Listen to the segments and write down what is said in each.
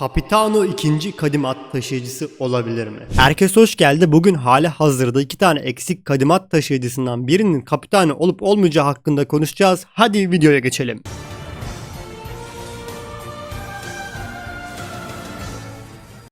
Capitano ikinci kadim at taşıyıcısı olabilir mi? Herkes hoş geldi. Bugün hali hazırda iki tane eksik kadim at taşıyıcısından birinin Capitano olup olmayacağı hakkında konuşacağız. Hadi videoya geçelim.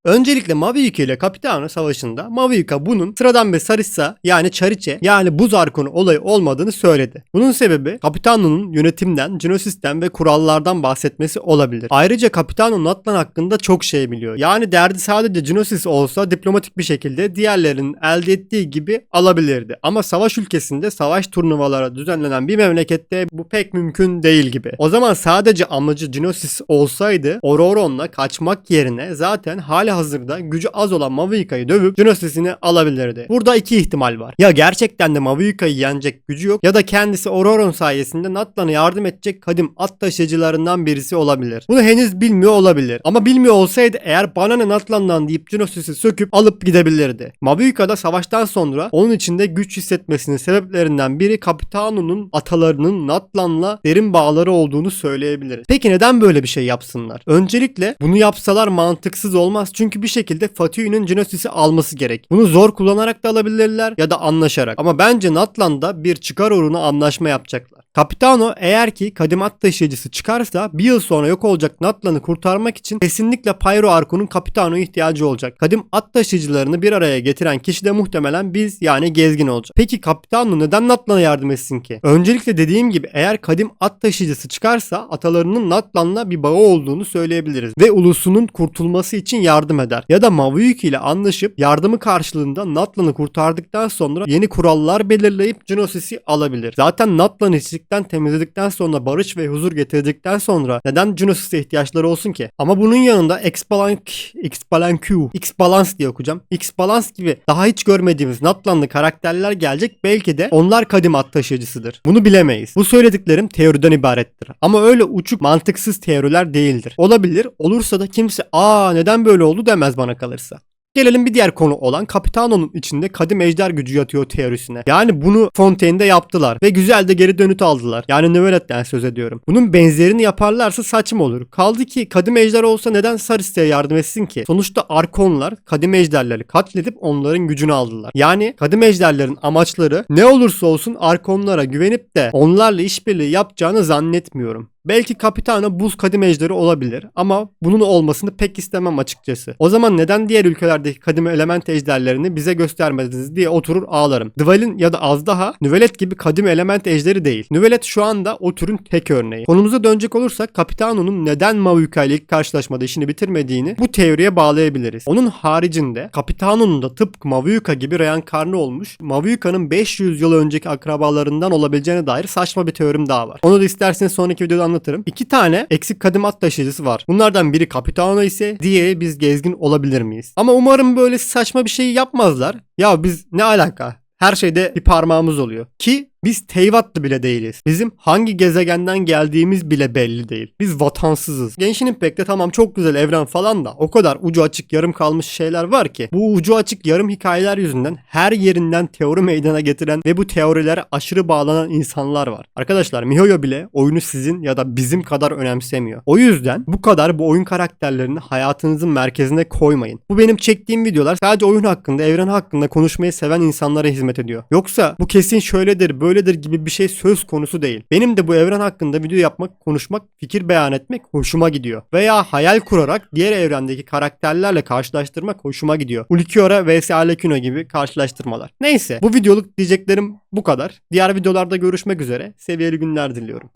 Öncelikle Maviuka ile Capitano savaşında Maviuka bunun sıradan bir Sarissa yani Çariçe yani buz arkonu olayı olmadığını söyledi. Bunun sebebi Capitano'nun yönetimden, Genosis'ten ve kurallardan bahsetmesi olabilir. Ayrıca Capitano Natlan hakkında çok şey biliyor. Yani derdi sadece Genosis olsa diplomatik bir şekilde diğerlerinin elde ettiği gibi alabilirdi. Ama savaş ülkesinde savaş turnuvaları düzenlenen bir memlekette bu pek mümkün değil gibi. O zaman sadece amacı Genosis olsaydı Ororon'la kaçmak yerine zaten hali hazırda gücü az olan Maviuka'yı dövüp Genosis'ini alabilirdi. Burada iki ihtimal var. Ya gerçekten de Maviuka'yı yenecek gücü yok ya da kendisi Ororon sayesinde Natlan'a yardım edecek kadim at taşıyıcılarından birisi olabilir. Bunu henüz bilmiyor olabilir. Ama bilmiyor olsaydı eğer bana ne Natlan'dan deyip Genosis'i söküp alıp gidebilirdi. Maviuka da savaştan sonra onun içinde güç hissetmesinin sebeplerinden biri Capitano'nun atalarının Natlan'la derin bağları olduğunu söyleyebiliriz. Peki neden böyle bir şey yapsınlar? Öncelikle bunu yapsalar mantıksız olmaz çünkü bir şekilde Fatih'in Genosis'i alması gerek. Bunu zor kullanarak da alabilirler ya da anlaşarak. Ama bence Natlan'da bir çıkar uğruna anlaşma yapacaklar. Capitano eğer ki kadim at taşıyıcısı çıkarsa bir yıl sonra yok olacak Natlan'ı kurtarmak için kesinlikle Pyro Arko'nun Capitano'ya ihtiyacı olacak. Kadim at taşıyıcılarını bir araya getiren kişi de muhtemelen biz yani gezgin olacak. Peki Capitano neden Natlan'a yardım etsin ki? Öncelikle dediğim gibi eğer kadim at taşıyıcısı çıkarsa atalarının Natlan'la bir bağı olduğunu söyleyebiliriz. Ve ulusunun kurtulması için yardım eder. Ya da Maviuk ile anlaşıp yardımı karşılığında Natlan'ı kurtardıktan sonra yeni kurallar belirleyip Genosis'i alabilir. Zaten Natlan'ı içlikten temizledikten sonra barış ve huzur getirdikten sonra neden Genosis'e ihtiyaçları olsun ki? Ama bunun yanında X-Balank, X-Balanq, X-Balance diye okuyacağım. X-Balance gibi daha hiç görmediğimiz Natlanlı karakterler gelecek. Belki de onlar kadim at taşıyıcısıdır. Bunu bilemeyiz. Bu söylediklerim teoriden ibarettir. Ama öyle uçuk mantıksız teoriler değildir. Olabilir. Olursa da kimse aa neden böyle oldu demez bana kalırsa. Gelelim bir diğer konu olan Capitano'nun içinde kadim ejder gücü yatıyor teorisine. Yani bunu Fontaine'de yaptılar ve güzel de geri dönüt aldılar. Yani Növelet'ten söz ediyorum. Bunun benzerini yaparlarsa saçma olur. Kaldı ki kadim ejder olsa neden Sarista'ya yardım etsin ki? Sonuçta Arkonlar kadim ejderleri katledip onların gücünü aldılar. Yani kadim ejderlerin amaçları ne olursa olsun Arkonlara güvenip de onlarla işbirliği yapacağını zannetmiyorum. Belki Capitano buz kadim ejderi olabilir ama bunun olmasını pek istemem açıkçası. O zaman neden diğer ülkelerdeki kadim element ejderlerini bize göstermediniz diye oturur ağlarım. Dvalin ya da az daha Nüvelet gibi kadim element ejderi değil. Nüvelet şu anda o türün tek örneği. Konumuza dönecek olursak Capitano'nun neden Maviuka ile ilk karşılaşmada işini bitirmediğini bu teoriye bağlayabiliriz. Onun haricinde Capitano'nun da tıpkı Maviuka gibi reenkarnı olmuş Maviuka'nın 500 yıl önceki akrabalarından olabileceğine dair saçma bir teorim daha var. Onu da isterseniz sonraki videoda anlatırım. İki tane eksik kadim at taşıyıcısı var. Bunlardan biri Capitano ise diğeri biz gezgin olabilir miyiz? Ama umarım böyle saçma bir şey yapmazlar. Ya biz ne alaka? Her şeyde bir parmağımız oluyor. Ki biz Teyvatlı bile değiliz. Bizim hangi gezegenden geldiğimiz bile belli değil. Biz vatansızız. Genshin Impact'te tamam çok güzel evren falan da o kadar ucu açık yarım kalmış şeyler var ki bu ucu açık yarım hikayeler yüzünden her yerinden teori meydana getiren ve bu teorilere aşırı bağlanan insanlar var. Arkadaşlar MiHoYo bile oyunu sizin ya da bizim kadar önemsemiyor. O yüzden bu kadar bu oyun karakterlerini hayatınızın merkezine koymayın. Bu benim çektiğim videolar sadece oyun hakkında, evren hakkında konuşmayı seven insanlara hizmet ediyor. Yoksa bu kesin şöyledir, böyledir gibi bir şey söz konusu değil. Benim de bu evren hakkında video yapmak, konuşmak, fikir beyan etmek hoşuma gidiyor. Veya hayal kurarak diğer evrendeki karakterlerle karşılaştırmak hoşuma gidiyor. Ulquiorra vs Arlecchino gibi karşılaştırmalar. Neyse bu videoluk diyeceklerim bu kadar. Diğer videolarda görüşmek üzere. Seviyeli günler diliyorum.